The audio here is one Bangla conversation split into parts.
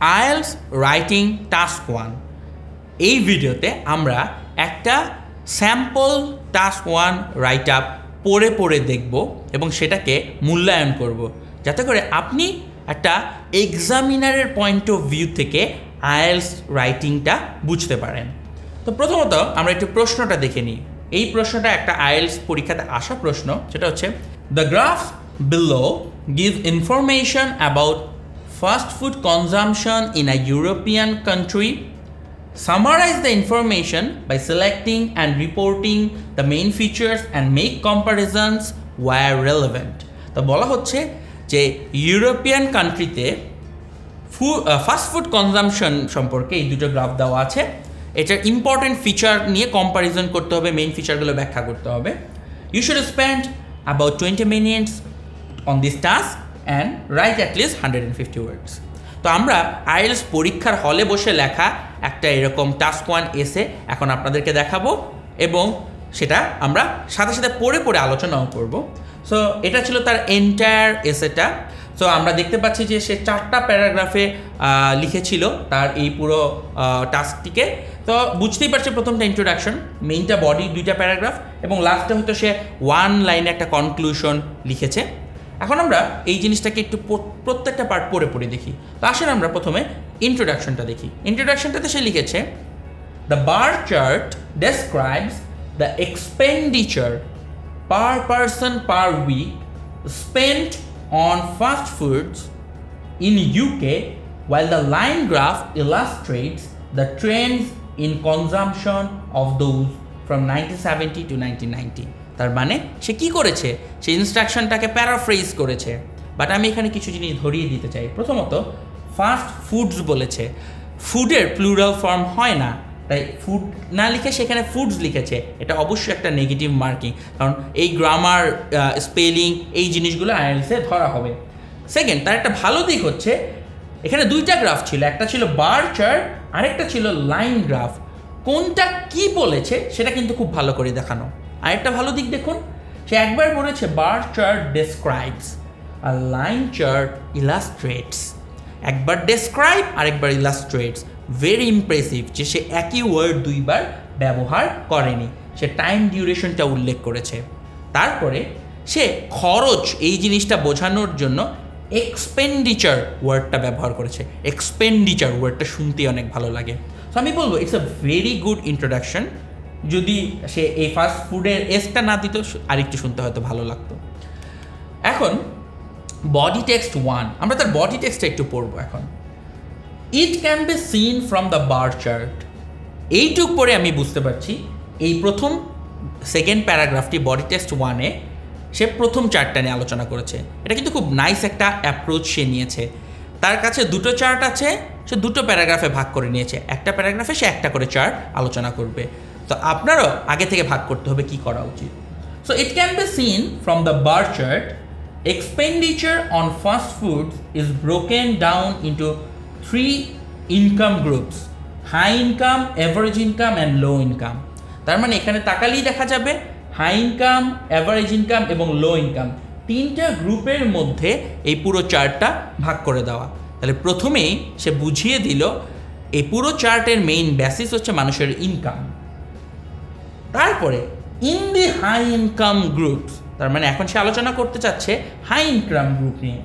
IELTS writing task one. এই ভিডিওতে আমরা একটা sample task one write up পড়ে পড়ে দেখব এবং সেটাকে মূল্যায়ন করব। যাতে করে আপনি একটা এক্সামিনারের পয়েন্ট অফ ভিউ থেকে আয়েলস রাইটিংটা বুঝতে পারেন। তো প্রথমত আমরা একটু প্রশ্নটা দেখে নিই। এই প্রশ্নটা একটা আইএলস পরীক্ষাতে আসা প্রশ্ন। সেটা হচ্ছে the graph below give information about fast food consumption in a European country Summarize the information by selecting and reporting the main features and make comparisons where relevant. তো বলা হচ্ছে যে ইউরোপিয়ান কান্ট্রিতে ফু ফাস্ট ফুড কনজামশন সম্পর্কে এই দুটো গ্রাফ দেওয়া আছে। এটার ইম্পর্টেন্ট ফিচার নিয়ে কম্পারিজন করতে হবে মেইন ফিচারগুলো ব্যাখ্যা করতে হবে। You should spend about twenty minutes on this task and write at least hundred and fifty words তো আমরা আইএলস পরীক্ষার হলে বসে লেখা একটা এরকম টাস্ক ওয়ান এসে এখন আপনাদেরকে দেখাবো এবং সেটা আমরা সাথে সাথে পড়ে পড়ে আলোচনাও করব। সো এটা ছিল তার এন্টায়ার এসেটা সো আমরা দেখতে পাচ্ছি যে সে চারটা প্যারাগ্রাফে লিখেছিল তার এই পুরো টাস্কটিকে তো বুঝতেই পারছে প্রথমটা ইন্ট্রোডাকশন মেইনটা বডি দুইটা প্যারাগ্রাফ এবং লাস্টে হয়তো সে ওয়ান লাইনে একটা কনক্লুশন লিখেছে। এখন আমরা এই জিনিসটাকে একটু প্রত্যেকটা পার্ট পড়ে পড়ে দেখি তো আসেন আমরা প্রথমে ইন্ট্রোডাকশনটা দেখি ইন্ট্রোডাকশনটাতে সে লিখেছে the bar chart describes the expenditure per person per week spent on fast foods in UK, while the line graph illustrates the trends in consumption of those from 1970 to 1990. তার মানে সে কি করেছে? সে ইনস্ট্রাকশনটাকে প্যারাফ্রেজ করেছে। বাট আমি এখানে কিছু জিনিস ধরিয়ে দিতে চাই। প্রথমত ফাস্ট ফুডস বলেছে। ফুডের প্লুরাল ফর্ম হয় না। তাই ফুড না লিখে সেখানে ফুডস লিখেছে। এটা অবশ্যই একটা নেগেটিভ মার্কিং কারণ এই গ্রামার স্পেলিং এই জিনিসগুলো আইএলসে ধরা হবে। সেকেন্ড তার একটা ভালো দিক হচ্ছে, এখানে দুইটা গ্রাফ ছিল। একটা ছিল বার চার্ট আরেকটা ছিল লাইন গ্রাফ কোনটা কি বলেছে, সেটা কিন্তু খুব ভালো করে দেখানো। আরেকটা ভালো দিক দেখুন, সে একবার বলেছে বার চার্ট ডেসক্রাইবস আর লাইন চার্ট ইলাস্ট্রেটস একবার ডেসক্রাইব আরেকবার ইলাস্ট্রেটস ভেরি ইমপ্রেসিভ যে সে একই ওয়ার্ড দুইবার ব্যবহার করেনি। সে টাইম ডিউরেশনটা উল্লেখ করেছে। তারপরে সে খরচ, এই জিনিসটা বোঝানোর জন্য এক্সপেন্ডিচার ওয়ার্ডটা ব্যবহার করেছে। এক্সপেন্ডিচার ওয়ার্ডটা শুনতে অনেক ভালো লাগে। সো আমি বলব it's a very good introduction যদি সে এই ফাস্ট ফুডের এসটা না দিত আরেকটু শুনতে হয়তো ভালো লাগতো। এখন বডি টেক্সট ওয়ান আমরা তার বডি টেক্সটটা একটু পড়ব এখন। It can be seen from the bar chart এইটুক পরে আমি বুঝতে পারছি, এই প্রথম সেকেন্ড প্যারাগ্রাফটি বডি টেস্ট ওয়ানে সে প্রথম চার্টটা নিয়ে আলোচনা করেছে। এটা কিন্তু খুব নাইস একটা অ্যাপ্রোচ সে নিয়েছে। তার কাছে দুটো চার্ট আছে, সে দুটো প্যারাগ্রাফে ভাগ করে নিয়েছে। একটা প্যারাগ্রাফে সে একটা করে চার্ট আলোচনা করবে। তো আপনারও আগে থেকে ভাগ করতে হবে কি করা উচিত। So it can be seen from the bar chart expenditure on fast foods is broken down into three income groups high income average income and low income তার মানে এখানে তাকালেই দেখা যাবে হাই ইনকাম অ্যাভারেজ ইনকাম এবং লো ইনকাম তিনটা গ্রুপের মধ্যে এই পুরো চার্টটা ভাগ করে দেওয়া। তাহলে প্রথমেই সে বুঝিয়ে দিল, এই পুরো চার্টের মেইন বেসিস হচ্ছে মানুষের ইনকাম তারপরে in the high income groups তার মানে এখন সে আলোচনা করতে চাচ্ছে হাই ইনকাম গ্রুপ নিয়ে।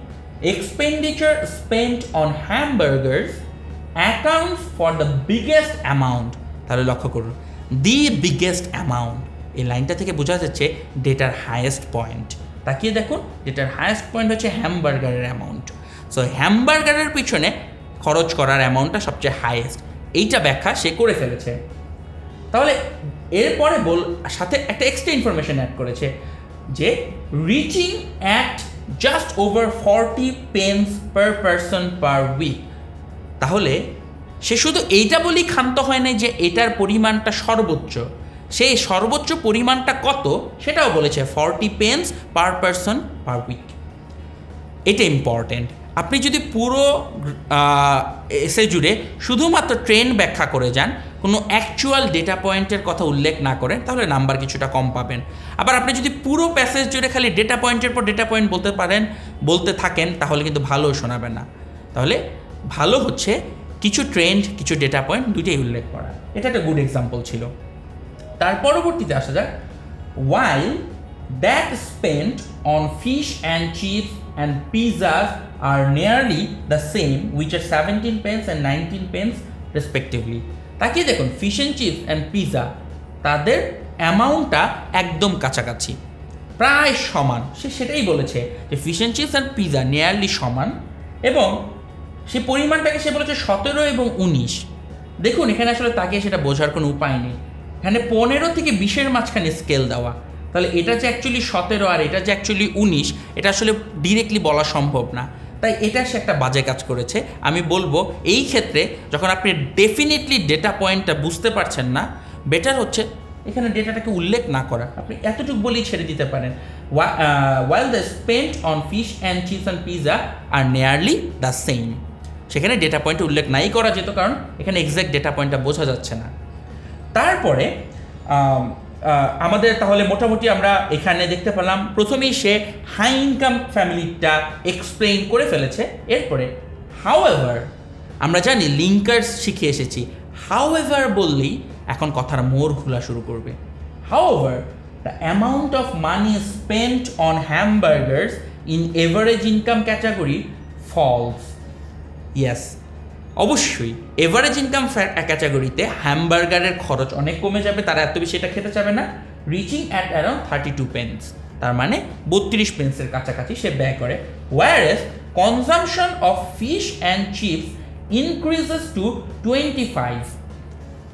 Expenditure spent on hamburgers accounts for the biggest amount তাহলে লক্ষ্য করুন দি বিগেস্ট অ্যামাউন্ট এই লাইনটা থেকে বোঝা যাচ্ছে ডেটার হায়েস্ট পয়েন্ট। তাকিয়ে দেখুন, ডেটার হায়েস্ট পয়েন্ট হচ্ছে হ্যামবার্গারের অ্যামাউন্ট সো হ্যামবার্গারের পিছনে খরচ করার অ্যামাউন্টটা সবচেয়ে হায়েস্ট এইটা ব্যাখ্যা সে করে ফেলেছে। তাহলে এরপরে বল, সাথে একটা এক্সট্রা ইনফরমেশন অ্যাড করেছে যে reaching at just over forty pence per person per week তাহলে, সে শুধু এইটা বলেই ক্ষান্ত হয় না যে এটার পরিমাণটা সর্বোচ্চ। সেই সর্বোচ্চ পরিমাণটা কত, সেটাও বলেছে forty pence per person per week এটা ইম্পর্টেন্ট আপনি যদি পুরো এসে জুড়ে শুধুমাত্র ট্রেন ব্যাখ্যা করে যান, কোনো অ্যাকচুয়াল ডেটা পয়েন্টের কথা উল্লেখ না করেন তাহলে নাম্বার কিছুটা কম পাবেন। আবার আপনি যদি পুরো প্যাসেজ জুড়ে খালি ডেটা পয়েন্টের পর ডেটা পয়েন্ট বলতে পারেন, বলতে থাকেন, তাহলে কিন্তু ভালো শোনাবে না। তাহলে ভালো হচ্ছে কিছু ট্রেন্ড কিছু ডেটা পয়েন্ট দুইটাই উল্লেখ করা। এটা একটা গুড এক্সাম্পল ছিল। তার পরবর্তীতে আসা যাক। While that spent on fish and chips and pizzas are nearly the same, which are 17 pence and 19 pence, respectively. তাকিয়ে দেখুন fish and chips and pizza তাদের অ্যামাউন্টটা একদম কাছাকাছি। প্রায় সমান। সে সেটাই বলেছে যে fish and chips and pizza nearly সমান এবং সে পরিমাণটাকে সে বলেছে সতেরো এবং উনিশ। দেখুন, এখানে আসলে তাকে সেটা বোঝার কোনো উপায় নেই। এখানে পনেরো থেকে বিশের মাঝখানে স্কেল দেওয়া। তাহলে এটা যে অ্যাকচুয়ালি সতেরো আর এটা যে অ্যাকচুয়ালি উনিশ, এটা আসলে ডিরেক্টলি বলা সম্ভব না। তাই এটা সে একটা বাজে কাজ করেছে। আমি বলব, এই ক্ষেত্রে যখন আপনি ডেফিনেটলি ডেটা পয়েন্টটা বুঝতে পারছেন না বেটার হচ্ছে এখানে ডেটাটাকে উল্লেখ না করা। আপনি এতটুকু বলেই ছেড়ে দিতে পারেন। While the spent on fish and chips and pizza are nearly the same সেখানে ডেটা পয়েন্ট উল্লেখ নাই করা যেত, কারণ এখানে এক্স্যাক্ট ডেটা পয়েন্টটা বোঝা যাচ্ছে না। তারপরে আমাদের তাহলে মোটামুটি আমরা এখানে দেখতে পেলাম। প্রথমেই সে হাই ইনকাম ফ্যামিলিটা এক্সপ্লেইন করে ফেলেছে। এরপরে হাউ এভার আমরা জানি লিঙ্কার্স শিখে এসেছি। হাউ এভার বললেই এখন কথার মোড় খোলা শুরু করবে। However the amount of money spent on hamburgers in average income category falls yes অবশ্যই এভারেজ ইনকাম ক্যাটাগরিতে হ্যামবার্গারের খরচ অনেক কমে যাবে, তারা এত বেশি এটা খেতে চাবে না। Reaching at around thirty two pence তার মানে বত্রিশ পেন্সের কাছাকাছি সে ব্যয় করে। Whereas consumption of fish and chips increases to twenty five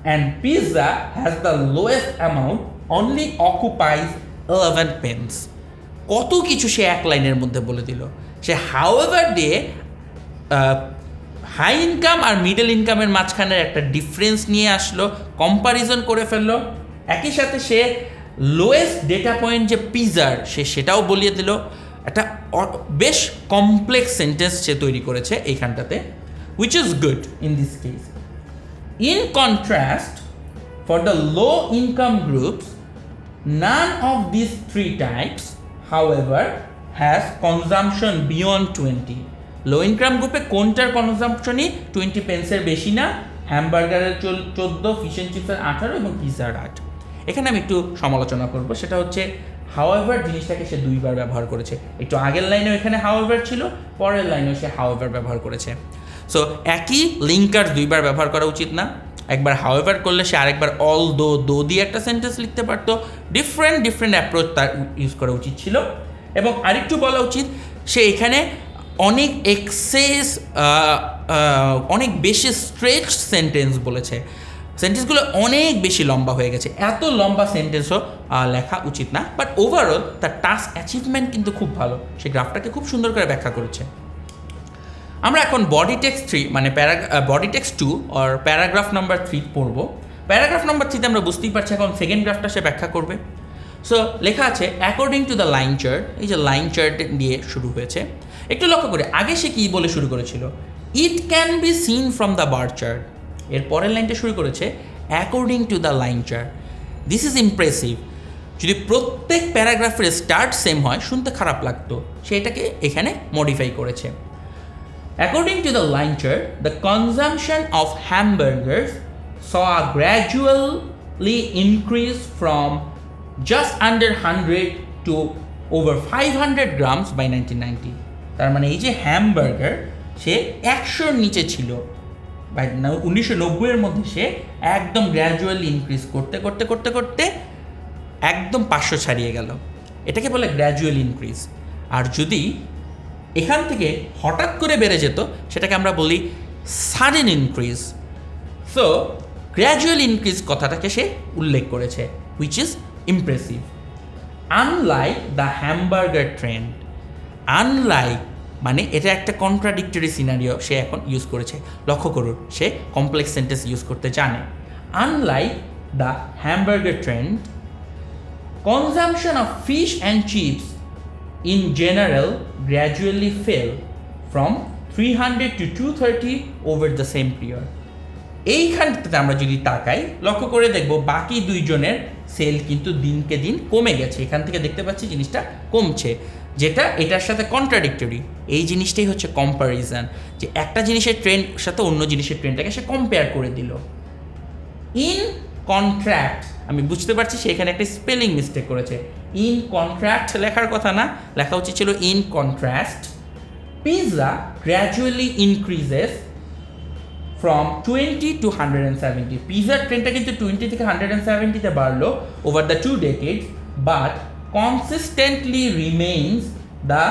and pizza has the lowest amount only occupies 11 pence কত কিছু সে এক লাইনের মধ্যে বলে দিল। সে হাউএভার দিয়ে হাই ইনকাম আর মিডল ইনকামের মাঝখানের একটা ডিফারেন্স নিয়ে আসলো কম্পারিজন করে ফেলল। একই সাথে সে লোয়েস্ট ডেটা পয়েন্ট যে পিজার সে সেটাও বলিয়ে দিল। একটা বেশ কমপ্লেক্স সেন্টেন্স সে তৈরি করেছে এইখানটাতে which is good in this case In contrast, for the low income groups, none of these three types, however, has consumption beyond 20. Low income গ্রুপে কোনটার কনজাম্পশনই টোয়েন্টি পেন্সের বেশি না? হ্যামবার্গারের চোদ্দ ফিশ অ্যান্ড চিপসের আঠারো এবং পিজার আট। এখানে আমি একটু সমালোচনা করব, সেটা হচ্ছে হাওয়েভার জিনিসটাকে সে দুইবার ব্যবহার করেছে। একটু আগের লাইনেও এখানে হাওয়েভার ছিল, পরের লাইনেও সে হাওয়েভার ব্যবহার করেছে। সো একই লিঙ্কার দুইবার ব্যবহার করা উচিত না। একবার হাওয়েভার করলে সে আরেকবার অল দো দো দিয়ে একটা সেন্টেন্স লিখতে পারতো। ডিফারেন্ট ডিফারেন্ট অ্যাপ্রোচ তার ইউজ করা উচিত ছিল। এবং আরেকটু বলা উচিত, সে এখানে অনেক এক্সেস অনেক বেশি স্ট্রেচ সেন্টেন্স বলেছে। সেন্টেন্সগুলো অনেক বেশি লম্বা হয়ে গেছে। এত লম্বা সেন্টেন্সও লেখা উচিত না। বাট ওভারঅল তার টাস্ক অ্যাচিভমেন্ট কিন্তু খুব ভালো। সে গ্রাফটাকে খুব সুন্দর করে ব্যাখ্যা করেছে। আমরা এখন বডি টেক্সট থ্রি মানে প্যারা বডি টেক্সট টু আর প্যারাগ্রাফ নাম্বার থ্রি পড়ব। প্যারাগ্রাফ নাম্বার থ্রিতে আমরা বুঝতেই পারছি এখন সেকেন্ড গ্রাফটা সে ব্যাখ্যা করবে। সো লেখা আছে according to the line chart এই যে লাইন চার্ট দিয়ে শুরু হয়েছে একটু লক্ষ্য করে আগে সে কী বলে শুরু করেছিল? It can be seen from the bar chart এর পরের লাইনটা শুরু করেছে according to the line chart this is impressive যদি প্রত্যেক প্যারাগ্রাফের স্টার্ট সেম হয় শুনতে খারাপ লাগতো। সে এটাকে এখানে মডিফাই করেছে। According to the line chart, the consumption of hamburgers saw a gradually increase from just under 100 to over 500 grams by 1990. তার মানে এই যে হ্যামবার্গার সে একশোর নিচে ছিল। বাই উনিশশো নব্বইয়ের মধ্যে সে একদম গ্র্যাজুয়ালি ইনক্রিজ করতে করতে করতে করতে একদম পাঁচশো ছাড়িয়ে গেল। এটাকে বলে গ্র্যাজুয়াল ইনক্রিজ আর যদি এখান থেকে হঠাৎ করে বেড়ে যেত, সেটাকে আমরা বলি sudden increase so gradual increase কথাটাকে সে উল্লেখ করেছে which is impressive unlike the hamburger trend unlike মানে এটা একটা কন্ট্রাডিক্টরি সিনারিও সে এখন ইউজ করেছে। লক্ষ্য করুন, সে কমপ্লেক্স সেন্টেন্স ইউজ করতে জানে। Unlike the hamburger trend consumption of fish and chips in general in fell gradually fell from 300 to 230 over the same period এইখানটাতে আমরা যদি তাকাই, লক্ষ্য করে দেখব বাকি দুইজনের সেল কিন্তু দিনকে দিন কমে গেছে। এখান থেকে দেখতে পাচ্ছি জিনিসটা কমছে, যেটা এটার সাথে কন্ট্রাডিক্টরি এই জিনিসটাই হচ্ছে কম্প্যারিজন যে একটা জিনিসের ট্রেন্ড সাথে অন্য জিনিসের ট্রেন্ডটাকে সে কম্পেয়ার করে দিল। ইন কন্ট্রাক্ট আমি বুঝতে পারছি সে এখানে একটা স্পেলিং মিস্টেক করেছে। ইন কন্ট্রাক্ট লেখার কথা না, লেখা উচিত ছিল in contrast pizza gradually increases from twenty two hundred and seventy পিজার ট্রেনটা কিন্তু টোয়েন্টি থেকে হান্ড্রেড অ্যান্ড সেভেন্টিতে বাড়লো over the two decades but consistently remains the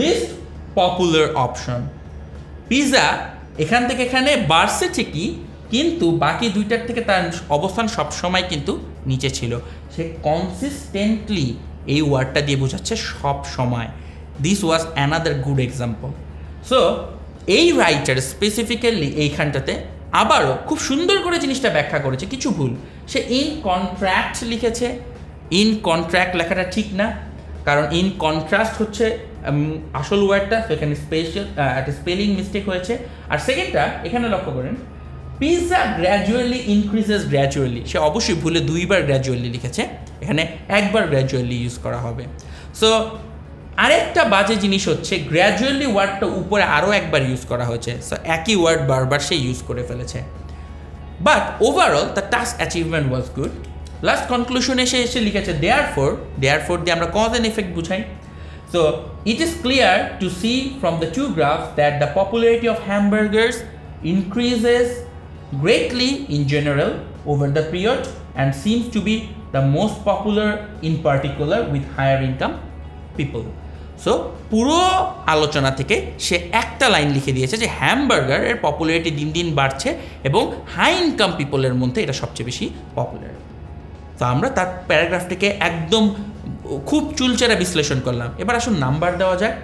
least popular option pizza এখান থেকে এখানে বাড়ছে ঠিকই, কিন্তু বাকি দুইটার থেকে তার অবস্থান সবসময় কিন্তু নিচে ছিল। সে কনসিস্টেন্টলি এই ওয়ার্ডটা দিয়ে বোঝাচ্ছে সব সময় this was another good example so এই রাইটার স্পেসিফিক্যালি এইখানটাতে আবারও খুব সুন্দর করে জিনিসটা ব্যাখ্যা করেছে, কিছু ভুল। সে ইন কন্ট্রাক্ট লিখেছে। ইন কন্ট্রাক্ট লেখাটা ঠিক না, কারণ ইন কন্ট্রাস্ট হচ্ছে আসল ওয়ার্ডটা সেখানে স্পেশাল একটা স্পেলিং মিস্টেক হয়েছে। আর সেকেন্ডটা এখানে লক্ষ্য করেন পিৎজা গ্র্যাজুয়ালি ইনক্রিজেস গ্র্যাজুয়ালি সে অবশ্যই ভুলে দুইবার গ্র্যাজুয়ালি লিখেছে, এখানে একবার গ্র্যাজুয়ালি ইউজ করা হবে। সো আরেকটা বাজে জিনিস হচ্ছে গ্র্যাজুয়ালি ওয়ার্ডটা উপরে আরও একবার ইউজ করা হয়েছে। সো একই ওয়ার্ড বারবার সে ইউজ করে ফেলেছে। But overall the task achievement was good last conclusion এসে এসে লিখেছে দেয়ার ফোর দেয়ার ফোর দিয়ে আমরা কজ অ্যান্ড এফেক্ট বুঝাই। So it is clear to see from the two graph that the popularity of hamburgers increases greatly in general over the period and seems to be the most popular in particular with higher income people. সো পুরো আলোচনা থেকে সে একটা লাইন লিখে দিয়েছে যে হ্যামবার্গারের পপুলারিটি দিন দিন বাড়ছে এবং হাই ইনকাম পিপলের মধ্যে এটা সবচেয়ে বেশি পপুলার তো আমরা তার প্যারাগ্রাফটিকে একদম খুব চুলচেরা বিশ্লেষণ করলাম। এবার আসুন নাম্বার দেওয়া যায়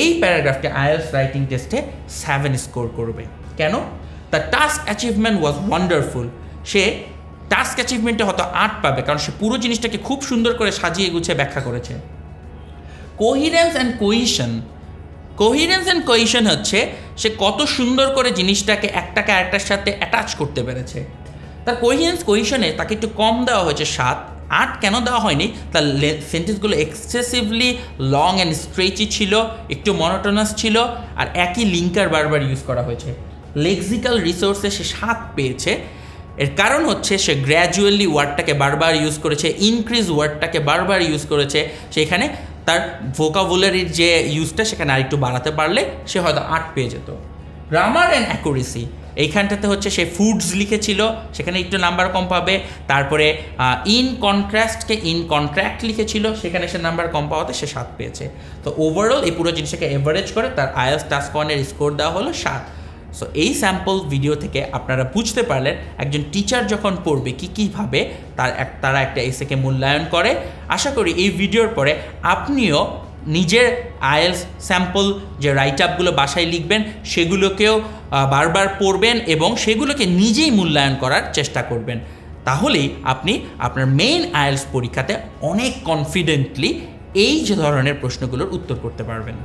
এই প্যারাগ্রাফটি আইএলস রাইটিং টেস্টে সেভেন স্কোর করবে। কেন? The task achievement was wonderful say task অ্যাচিভমেন্টে হয়তো আট পাবে, কারণ সে পুরো জিনিসটাকে খুব সুন্দর করে সাজিয়ে গুছিয়ে ব্যাখ্যা করেছে। Coherence and cohesion coherence and cohesion হচ্ছে সে কত সুন্দর করে জিনিসটাকে একটা ক্যারেক্টার সাথে অ্যাটাচ করতে পেরেছে। তার কোহিরেন্স কোহিশনে তাকে একটু কম দেওয়া হয়েছে, সাত, আট কেন দেওয়া হয়নি? তার সেন্টেন্সগুলো এক্সেসিভলি লং অ্যান্ড স্ট্রেচি ছিল, একটু মনোটোনাস ছিল, আর একই লিঙ্কার বারবার ইউজ করা হয়েছে। লেক্সিক্যাল রিসোর্সে সে সাত পেয়েছে। এর কারণ হচ্ছে সে গ্র্যাজুয়ালি ওয়ার্ডটাকে বারবার ইউজ করেছে ইনক্রিজ ওয়ার্ডটাকে বারবার ইউজ করেছে। সেখানে তার ভোকাবুলারির যে ইউজটা সেখানে আরেকটু বাড়াতে পারলে সে হয়তো আট পেয়ে যেত। গ্রামার অ্যান্ড অ্যাকুরেসি এইখানটাতে হচ্ছে সে ফুডস লিখেছিল, সেখানে একটু নাম্বার কম পাবে। তারপরে ইন কন্ট্রাস্টকে ইন কন্ট্রাক্ট লিখেছিল, সেখানে সে নাম্বার কম পাওয়াতে সে সাত পেয়েছে। তো ওভারঅল এই পুরো জিনিসটাকে এভারেজ করে তার আইএস টাস্ক ওয়ানের স্কোর দেওয়া হলো সাত। সো এই স্যাম্পল ভিডিও থেকে আপনারা বুঝতে পারলেন একজন টিচার যখন পড়বে কী কীভাবে তার এক, তারা একটা এসেকে মূল্যায়ন করে। আশা করি এই ভিডিওর পরে আপনিও নিজের আইএলস স্যাম্পল যে রাইট আপগুলো বাসায় লিখবেন, সেগুলোকেও বারবার পড়বেন এবং সেগুলোকে নিজেই মূল্যায়ন করার চেষ্টা করবেন। তাহলেই আপনি আপনার মেইন আয়েলস পরীক্ষাতে অনেক কনফিডেন্টলি এই যে ধরনের প্রশ্নগুলোর উত্তর করতে পারবেন।